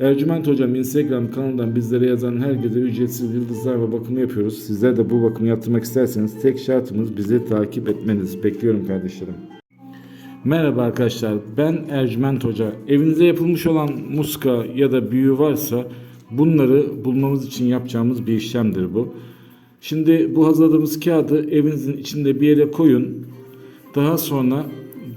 Ercüment Hocam Instagram kanalından bizlere yazan herkese ücretsiz yıldızlar ve bakımı yapıyoruz. Sizler de bu bakımı yaptırmak isterseniz tek şartımız bizi takip etmeniz. Bekliyorum kardeşlerim. Merhaba arkadaşlar ben Ercüment Hoca. Evinize yapılmış olan muska ya da büyü varsa bunları bulmamız için yapacağımız bir işlemdir bu. Şimdi bu hazırladığımız kağıdı evinizin içinde bir yere koyun. Daha sonra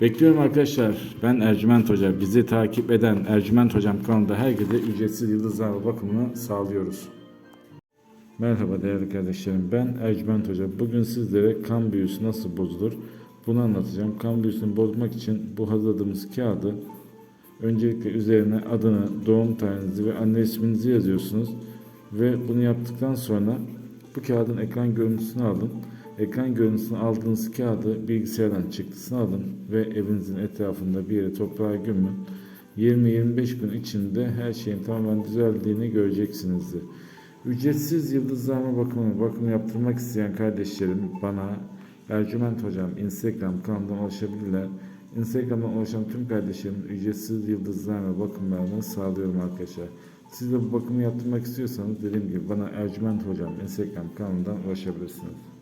Bekliyorum arkadaşlar. Ben Ercüment Hoca. Bizi takip eden Ercüment Hocam kanalında herkese ücretsiz yıldızlama bakımını sağlıyoruz. Merhaba değerli kardeşlerim. Ben Ercüment Hoca. Bugün sizlere kan büyüsü nasıl bozulur bunu anlatacağım. Kan büyüsünü bozmak için bu hazırladığımız kağıdı öncelikle üzerine adını, doğum tarihinizi ve anne isminizi yazıyorsunuz. Ve bunu yaptıktan sonra bu kağıdın ekran görüntüsünü alın. Ekran görüntüsünü aldığınız kağıdı bilgisayardan çıktısını alın ve evinizin etrafında bir yere toprağa gömün. 20-25 gün içinde her şeyin tamamen düzeldiğini göreceksinizdir. Ücretsiz yıldızlama bakımı, bakım yaptırmak isteyen kardeşlerim bana Ercüment Hocam Instagram kanalından ulaşabilirler. Instagram'dan ulaşan tüm kardeşlerim ücretsiz yıldızlama bakımlarını sağlıyorum arkadaşlar. Siz de bu bakımı yaptırmak istiyorsanız dediğim gibi bana Ercüment Hocam Instagram kanalından ulaşabilirsiniz.